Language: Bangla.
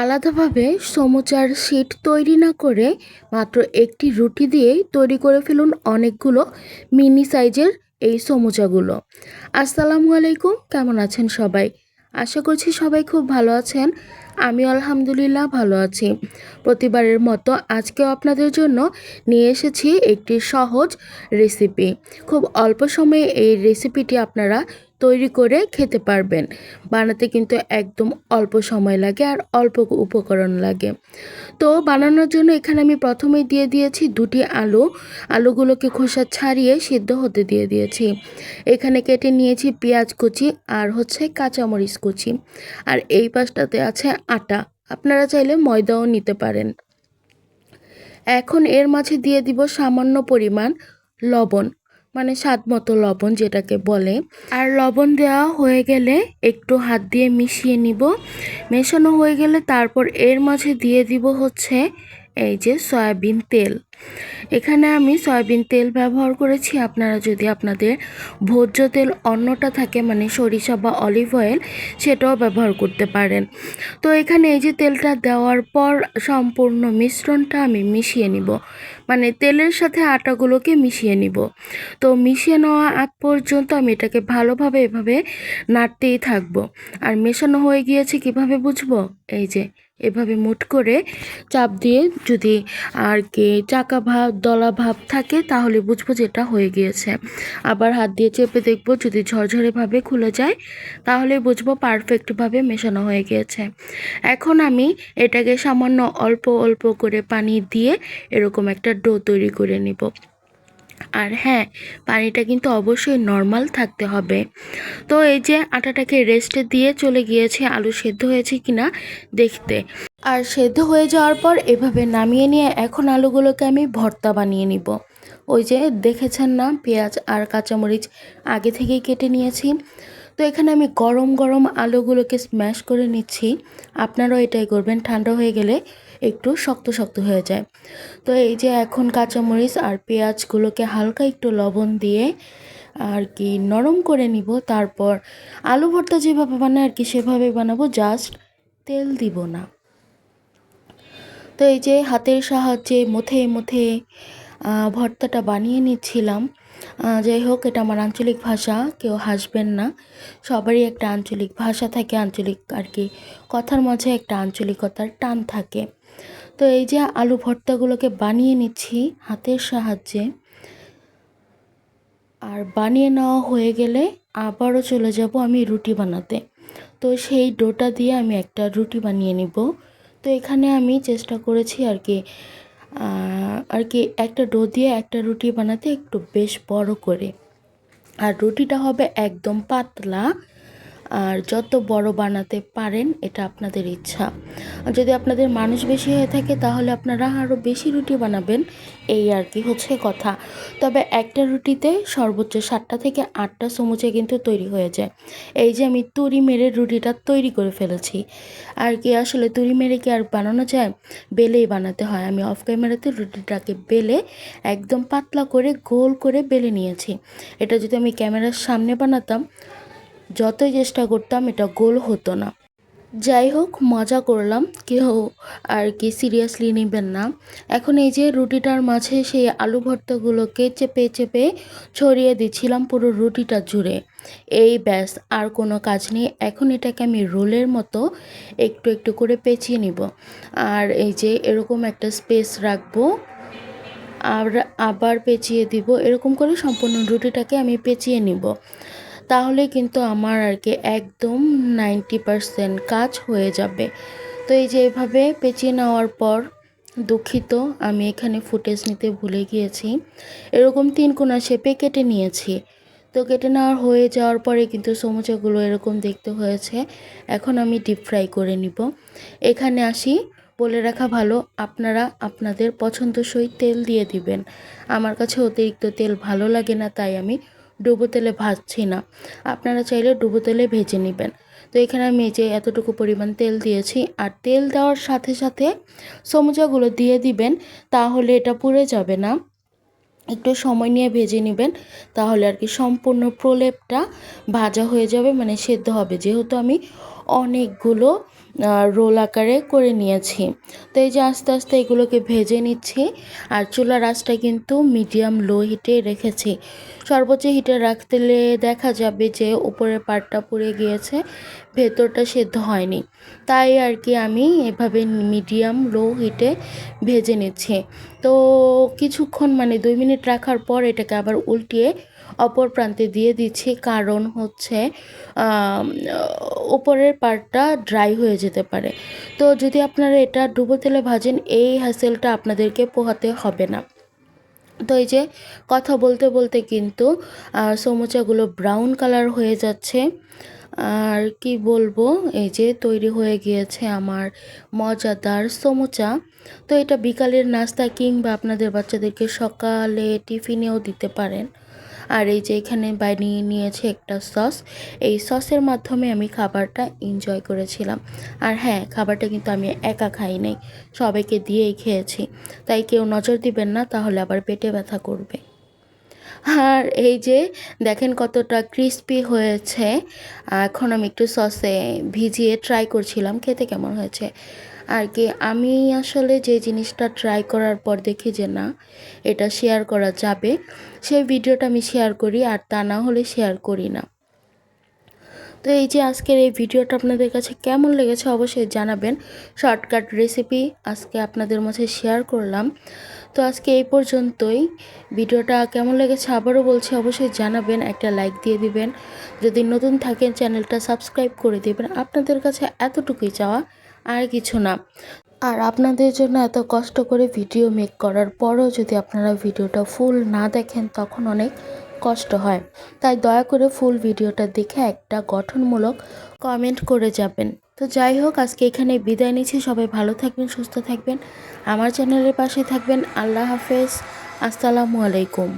আলাদাভাবে সমুচার শিট তৈরি না করে মাত্র একটি রুটি দিয়েই তৈরি করে ফেলুন অনেকগুলো মিনি সাইজের এই সমুচাগুলো। আসসালামু আলাইকুম, কেমন আছেন সবাই? আশা করছি সবাই খুব ভালো আছেন। আমি আলহামদুলিল্লাহ ভালো আছি। প্রতিবারের মতো আজকেও আপনাদের জন্য নিয়ে এসেছি একটি সহজ রেসিপি। খুব অল্প সময়ে এই রেসিপিটি আপনারা তৈরি করে খেতে পারবেন। বানাতে কিন্তু একদম অল্প সময় লাগে আর অল্প উপকরণ লাগে। তো বানানোর জন্য এখানে আমি প্রথমেই দিয়ে দিয়েছি দুটি আলু। আলুগুলোকে খোসা ছাড়িয়ে সিদ্ধ হতে দিয়ে দিয়েছি। এখানে কেটে নিয়েছি পেঁয়াজ কুচি আর হচ্ছে কাঁচামরিচ কুচি। আর এই পাশটাতে আছে আটা। আপনারা চাইলে ময়দাও নিতে পারেন। এখন এর মাঝে দিয়ে দিব সামান্য পরিমাণ লবণ। মানে স্বাদ মতো লবণ যেটাকে বলে। আর লবণ দেওয়া হয়ে গেলে একটু হাত দিয়ে মিশিয়ে নিব। মেশানো হয়ে গেলে তারপর এর মাঝে দিয়ে দিব হচ্ছে এই যে সয়াবিন তেল। এখানে আমি সয়াবিন তেল ব্যবহার করেছি। আপনারা যদি আপনাদের ভোজ্য তেল অন্যটা থাকে মানে সরিষা বা অলিভ অয়েল সেটাও ব্যবহার করতে পারেন। তো এখানে এই যে তেলটা দেওয়ার পর সম্পূর্ণ মিশ্রণটা আমি মিশিয়ে নিব। মানে তেলের সাথে আটাগুলোকে মিশিয়ে নিব। তো মিশিয়ে নেওয়া আগ পর্যন্ত আমি এটাকে ভালোভাবে এভাবে নাড়তেই থাকব। আর মেশানো হয়ে গিয়েছে কীভাবে বুঝব? এই যে এভাবে মুট করে চাপ দিয়ে যদি আর কি চাকা ভাব, দলা ভাব থাকে, তাহলে বুঝব যে এটা হয়ে গিয়েছে। আবার হাত দিয়ে চেপে দেখব যদি ঝরঝরেভাবে খুলে যায়, তাহলে বুঝব পারফেক্টভাবে মেশানো হয়ে গিয়েছে। এখন আমি এটাকে সামান্য অল্প অল্প করে পানি দিয়ে এরকম একটা ডো তৈরি করে নিব। আর হ্যাঁ পানিটা কিন্তু অবশ্যই নর্মাল থাকতে হবে। তো এই যে আটাটাকে রেস্টে দিয়ে চলে গিয়েছে, আলু সেদ্ধ হয়েছে কিনা দেখতে। আর সেদ্ধ হয়ে যাওয়ার পর এভাবে নামিয়ে নিয়ে এখন আলুগুলোকে আমি ভর্তা বানিয়ে নিব। ওই যে দেখেছেন না, পেঁয়াজ আর কাঁচামরিচ আগে থেকেই কেটে নিয়েছি। তো এখানে আমি গরম গরম আলুগুলোকে স্ম্যাশ করে নিচ্ছি। আপনারাও এটাই করবেন, ঠান্ডা হয়ে গেলে একটু শক্ত শক্ত হয়ে যায়। তো এই যে এখন কাঁচামরিচ আর পেঁয়াজগুলোকে হালকা একটু লবণ দিয়ে আর কি নরম করে নিব। তারপর আলু ভর্তা যেভাবে বানায় আর কি সেভাবে বানাবো জাস্ট তেল দিব না। তো এই যে হাতের সাহায্যে মুথে মুথে ভর্তাটা বানিয়ে নিচ্ছিলাম। যাই হোক, এটা আমার আঞ্চলিক ভাষা, কেউ হাসবেন না। সবারই একটা আঞ্চলিক ভাষা থাকে, আঞ্চলিক আর কি। কথার মাঝে একটা আঞ্চলিকতার টান থাকে। তো এই যে আলু ভর্তাগুলোকে বানিয়ে নিচ্ছি হাতের সাহায্যে, আর বানিয়ে নেওয়া হয়ে গেলে আবারও চলে যাব আমি রুটি বানাতে। তো সেই ডোটা দিয়ে আমি একটা রুটি বানিয়ে নিব। তো এখানে আমি চেষ্টা করেছি আর কি আর কি একটা ডো দিয়ে একটা রুটি বানাতে একটু বেশ বড় করে। আর রুটিটা হবে একদম পাতলা। আর যত বড় বানাতে পারেন, এটা আপনাদের ইচ্ছা। যদি আপনাদের মানুষ বেশি হয়ে থাকে, তাহলে আপনারা আরও বেশি রুটি বানাবেন। এই আর কি হচ্ছে কথা। তবে একটা রুটিতে সর্বোচ্চ সাতটা থেকে আটটা সমুচে কিন্তু তৈরি হয়ে যায়। এই যে আমি তুরি মেরে রুটিটা তৈরি করে ফেলেছি। আর কি আসলে তুরি মেরে কি আর বানানো যায়? বেলেই বানাতে হয়। আমি অফ ক্যামেরাতে রুটিটাকে বেলে একদম পাতলা করে গোল করে বেলে নিয়েছি। এটা যদি আমি ক্যামেরার সামনে বানাতাম যতই চেষ্টা করতাম, এটা গোল হতো না। যাই হোক, মজা করলাম। কেউ আর কি সিরিয়াসলি নেবেন না। এখন এই যে রুটিটার মাঝে সেই আলু ভর্তাগুলোকে চেপে চেপে ছড়িয়ে দিচ্ছিলাম পুরো রুটিটা জুড়ে। এই ব্যাস, আর কোনো কাজ নেই। এখন এটাকে আমি রোলের মতো একটু একটু করে পেঁচিয়ে নিব। আর এই যে এরকম একটা স্পেস রাখব। আর আবার পেঁচিয়ে দিব। এরকম করে সম্পূর্ণ রুটিটাকে আমি পেঁচিয়ে নিব। তাহলে কিন্তু আমার আর কি একদম নাইনটি পারসেন্ট কাজ হয়ে যাবে। তো এই যে এভাবে পেঁচিয়ে নেওয়ার পর দুঃখিত, আমি এখানে ফুটেজ নিতে ভুলে গিয়েছি। এরকম তিন কোনা শেপে কেটে নিয়েছি। তো কেটে নেওয়ার হয়ে যাওয়ার পরে কিন্তু সমুচাগুলো এরকম দেখতে হয়েছে। এখন আমি ডিপ ফ্রাই করে নিব। এখানে আসি, বলে রাখা ভালো, আপনারা আপনাদের পছন্দসই তেল দিয়ে দিবেন। আমার কাছে অতিরিক্ত তেল ভালো লাগে না, তাই আমি ডুবো তেলে ভাজছি না। আপনারা চাইলে ডুবো তেলে ভেজে নেবেন। তো এখানে আমি যে এতটুকু পরিমাণ তেল দিয়েছি। আর তেল দেওয়ার সাথে সাথে সমুচাগুলো দিয়ে দিবেন, তাহলে এটা পুড়ে যাবে না। একটু সময় নিয়ে ভেজে নেবেন, তাহলে আর কি সম্পূর্ণ প্রলেপটা ভাজা হয়ে যাবে মানে সেদ্ধ হবে। যেহেতু আমি অনেকগুলো রোল আকারে করে নিয়েছি। তো এই যে আস্তে আস্তে এগুলোকে ভেজে নিচ্ছি, আর চুলার আঁচটা কিন্তু মিডিয়াম লো হিটে রেখেছি। সর্বোচ্চ হিটে রাখতে দেখা যাবে যে উপরের পাটটা পুড়ে গিয়েছে, ভেতরটা সেদ্ধ হয়নি। তাই আর কি আমি এভাবে মিডিয়াম লো হিটে ভেজে নিচ্ছি। তো কিছুক্ষণ মানে দুই মিনিট রাখার পর এটাকে আবার উল্টিয়ে অপর প্রান্তে দিয়ে দিচ্ছি, কারণ হচ্ছে উপরের পার্টটা ড্রাই হয়ে যেতে পারে। তো যদি আপনারা এটা ডুবো তেলে ভাজেন, এই হ্যাসেলটা আপনাদেরকে পোহাতে হবে না। তো এই যে কথা বলতে বলতে কিন্তু সমোচাগুলো ব্রাউন কালার হয়ে যাচ্ছে। আর কি বলব, এই যে তৈরি হয়ে গিয়েছে আমার মজাদার সমোচা। তো এটা বিকালের নাস্তা কিংবা আপনাদের বাচ্চাদেরকে সকালে টিফিনেও দিতে পারেন। আর এই যে এখানে বানিয়ে নিয়েছে একটা সস। এই সসের মাধ্যমে আমি খাবারটা এনজয় করেছিলাম। আর হ্যাঁ খাবারটা কিন্তু আমি একা খাই নাই, সবাইকে দিয়েই খেয়েছি। তাই কেউ নজর দিবেন না, তাহলে আবার পেটে ব্যথা করবে। আর এই যে দেখেন কতটা ক্রিস্পি হয়েছে। এখন আমি একটু সসে ভিজিয়ে ট্রাই করছিলাম, খেতে কেমন হয়েছে? আর কি, আমি আসলে যে জিনিসটা ট্রাই করার পর দেখি যে না, এটা শেয়ার করা যাবে। সেই ভিডিওটা আমি শেয়ার করি, আর তা না হলে শেয়ার করি না। তো এই যে আজকের এই ভিডিওটা আপনাদের কাছে কেমন লেগেছে অবশ্যই জানাবেন। শর্টকাট রেসিপি আজকে আপনাদের মাঝে শেয়ার করলাম। তো আজকে এই পর্যন্তই। ভিডিওটা কেমন লেগেছে আবারও বলছি অবশ্যই জানাবেন, একটা লাইক দিয়ে দিবেন। যদি নতুন থাকেন চ্যানেলটা সাবস্ক্রাইব করে দেবেন। আপনাদের কাছে এতটুকুই চাওয়া, আর কিছু না। আর আপনাদের জন্য এত কষ্ট করে ভিডিও মেক করার পরও যদি আপনারা ভিডিওটা ফুল না দেখেন, তখন অনেক কষ্ট হয়। তাই দয়া করে ফুল ভিডিওটা দেখে একটা গঠনমূলক কমেন্ট করে যাবেন। তো যাই হোক, আজকে এখানে বিদায় নিচ্ছি। সবাই ভালো থাকবেন, সুস্থ থাকবেন। আমার চ্যানেলের পাশে থাকবেন। আল্লাহ হাফেজ। আসসালামু আলাইকুম।